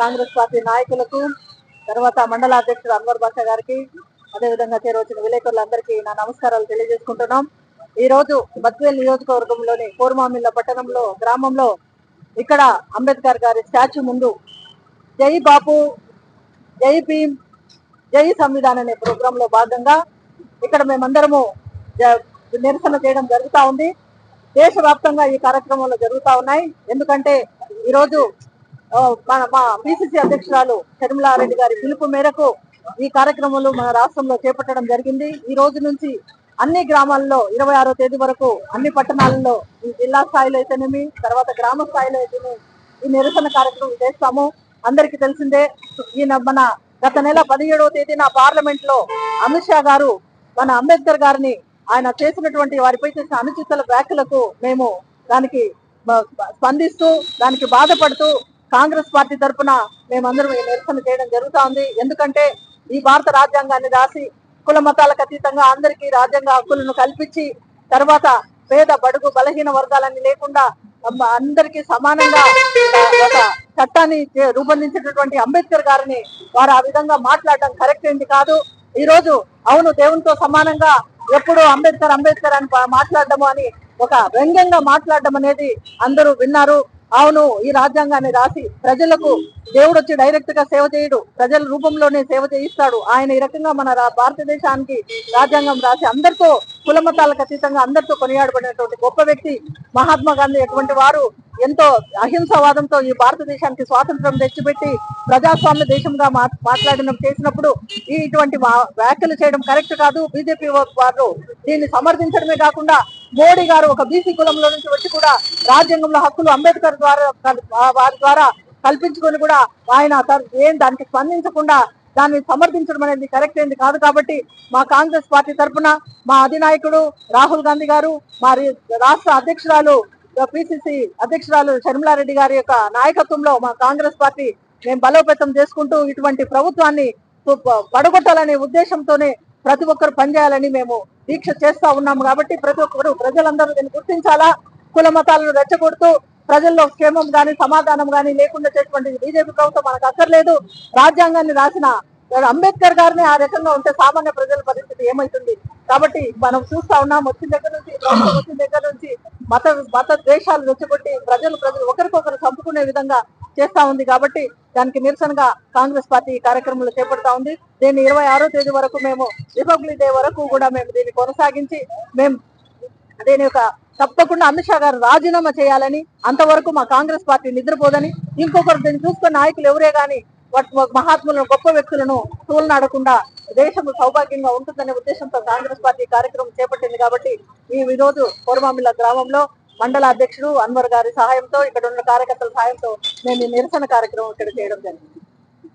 Congress party నాయకులకు తర్వాత మండల అధ్యక్షుడు అన్వర్ బాషా గారికి అదేవిధంగా చేరవచ్చిన విలేకరులందరికీ నా నమస్కారాలు తెలియజేసుకుంటున్నాం. ఈ రోజు బద్వేల్ నియోజకవర్గంలోని కోరుమామిల్ల పట్టణంలో గ్రామంలో ఇక్కడ అంబేద్కర్ గారి స్టాచ్యూ ముందు జై బాపు జై భీమ్ జై సంవిధాన్ అనే ప్రోగ్రామ్లో భాగంగా ఇక్కడ మేమందరము నిరసన చేయడం జరుగుతా ఉంది. దేశవ్యాప్తంగా ఈ కార్యక్రమంలో జరుగుతా ఉన్నాయి. ఎందుకంటే ఈరోజు మన మా పిసిసి అధ్యక్షురాలు షర్మిలారెడ్డి గారి పిలుపు మేరకు ఈ కార్యక్రమాలు మన రాష్ట్రంలో చేపట్టడం జరిగింది. ఈ రోజు నుంచి అన్ని గ్రామాల్లో ఇరవై ఆరో తేదీ వరకు అన్ని పట్టణాలలో ఈ జిల్లా స్థాయిలో అయితేనేమి తర్వాత గ్రామ స్థాయిలో అయితేనేమి ఈ నిరసన కార్యక్రమం చేస్తాము. అందరికీ తెలిసిందే ఈయన మన గత నెల పదిహేడవ తేదీన పార్లమెంట్లో అమిత్ షా గారు మన అంబేద్కర్ గారిని ఆయన చేసినటువంటి వారిపై చేసిన అనుచితుల వ్యాఖ్యలకు మేము దానికి స్పందిస్తూ దానికి బాధపడుతూ కాంగ్రెస్ పార్టీ తరఫున మేమందరం ఈ నిరసన చేయడం జరుగుతా ఉంది ఎందుకంటే ఈ భారత రాజ్యాంగాన్ని రాసి కుల మతాలకు అతీతంగా అందరికీ రాజ్యాంగ హక్కులను కల్పించి తర్వాత పేద బడుగు బలహీన వర్గాలన్నీ లేకుండా అందరికీ సమానంగా ఒక చట్టాన్ని రూపొందించినటువంటి అంబేద్కర్ గారిని వారు ఆ విధంగా మాట్లాడడం కరెక్ట్ ఏంటి కాదు. ఈ రోజు అవును దేవునితో సమానంగా ఎప్పుడు అంబేద్కర్ అంబేద్కర్ అని మాట్లాడడము అని ఒక వ్యంగ్యంగా మాట్లాడడం అనేది అందరూ విన్నారు. అవును ఈ రాజ్యాంగాన్ని రాసి ప్రజలకు దేవుడు వచ్చి డైరెక్ట్గా సేవ చేయడు. ప్రజల రూపంలోనే సేవ చేయిస్తాడు. ఆయన ఈ రకంగా మన రా- భారతదేశానికి రాజ్యాంగం రాసి అందరితో కులమతాలకు అతీతంగా అందరితో కొనియాడబడినటువంటి గొప్ప వ్యక్తి మహాత్మా గాంధీ అటువంటి వారు ఎంతో అహింసవాదంతో ఈ భారతదేశానికి స్వాతంత్రం తెచ్చిపెట్టి ప్రజాస్వామ్య దేశంగా మా- మాట్లాడిన చేసినప్పుడు ఈ ఇటువంటి వా- వ్యాఖ్యలు చేయడం కరెక్ట్ కాదు. బీజేపీ వారు దీన్ని సమర్థించడమే కాకుండా మోడీ గారు ఒక బీసీ కులంలో నుంచి వచ్చి కూడా రాజ్యాంగంలో హక్కులు అంబేద్కర్ ద్వారా వారి ద్వారా కల్పించుకొని కూడా ఆయన ఏం దానికి స్పందించకుండా దాన్ని సమర్థించడం అనేది కరెక్ట్ ఏంది కాదు కాబట్టి మా కాంగ్రెస్ పార్టీ తరఫున మా అధినాయకుడు రాహుల్ గాంధీ గారు మా రాష్ట్ర అధ్యక్షురాలు పిసిసి అధ్యక్షురాలు షర్మిలారెడ్డి గారి యొక్క నాయకత్వంలో మా కాంగ్రెస్ పార్టీ మేము బలోపేతం చేసుకుంటూ ఇటువంటి ప్రభుత్వాన్ని పడగొట్టాలనే ఉద్దేశంతోనే ప్రతి ఒక్కరు పనిచేయాలని మేము దీక్ష చేస్తా ఉన్నాము కాబట్టి ప్రతి ఒక్కరు ప్రజలందరూ దీన్ని గుర్తించాలా? కుల మతాలను రెచ్చగొడుతూ ప్రజల్లో క్షేమం గాని సమాధానం గాని లేకుండా చేసినటువంటి బీజేపీ ప్రభుత్వం మనకు అక్కర్లేదు. రాజ్యాంగాన్ని రాసిన అంబేద్కర్ గారిని ఆ రకంగా ఉంటే సామాన్య ప్రజల పరిస్థితి ఏమైతుంది? కాబట్టి మనం చూస్తా ఉన్నాం వచ్చిన దగ్గర నుంచి వచ్చిన దగ్గర నుంచి మత మత ద్వేషాలు రెచ్చగొట్టి ప్రజలు ప్రజలు ఒకరికొకరు చంపుకునే విధంగా చేస్తా ఉంది కాబట్టి దానికి నిరసనగా కాంగ్రెస్ పార్టీ కార్యక్రమాలు చేపడతా ఉంది. దీన్ని ఇరవై ఆరో తేదీ వరకు మేము రిపబ్లిక్ డే వరకు కూడా మేము దీన్ని కొనసాగించి మేము దీని యొక్క తప్పకుండా అమిత్ షా గారు రాజీనామా చేయాలని అంతవరకు మా కాంగ్రెస్ పార్టీ నిద్రపోదని ఇంకొకరు దీన్ని చూసుకున్న నాయకులు ఎవరే గాని మహాత్ములను గొప్ప వ్యక్తులను తూలనాడకుండా దేశం సౌభాగ్యంగా ఉంటుందనే ఉద్దేశంతో కాంగ్రెస్ పార్టీ కార్యక్రమం చేపట్టింది కాబట్టి ఈ రోజు కోరమామిల గ్రామంలో మండల అధ్యక్షుడు అన్వర్ గారి సహాయంతో ఇక్కడ ఉన్న కార్యకర్తల సహాయంతో మేము నిరసన కార్యక్రమం ఇక్కడ చేయడం జరిగింది.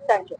Thank you